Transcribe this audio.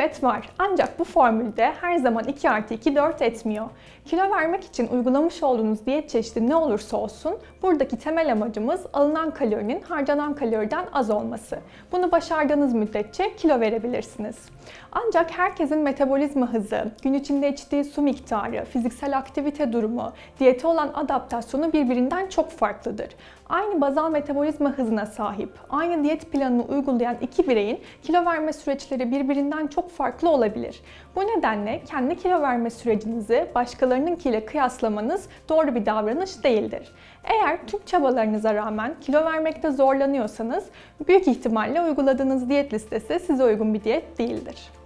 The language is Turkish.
Evet var. Ancak bu formülde her zaman 2 artı 2 4 etmiyor. Kilo vermek için uygulamış olduğunuz diyet çeşidi ne olursa olsun buradaki temel amacımız alınan kalorinin harcanan kaloriden az olması. Bunu başardığınız müddetçe kilo verebilirsiniz. Ancak herkesin metabolizma hızı, gün içinde içtiği su miktarı, fiziksel aktivite durumu, diyete olan adaptasyonu birbirinden çok farklıdır. Aynı bazal metabolizma hızına sahip, aynı diyet planını uygulayan iki bireyin kilo verme süreçleri birbirinden çok farklı olabilir. Bu nedenle kendi kilo verme sürecinizi başkalarınınkiyle kıyaslamanız doğru bir davranış değildir. Eğer tüm çabalarınıza rağmen kilo vermekte zorlanıyorsanız büyük ihtimalle uyguladığınız diyet listesi size uygun bir diyet değildir.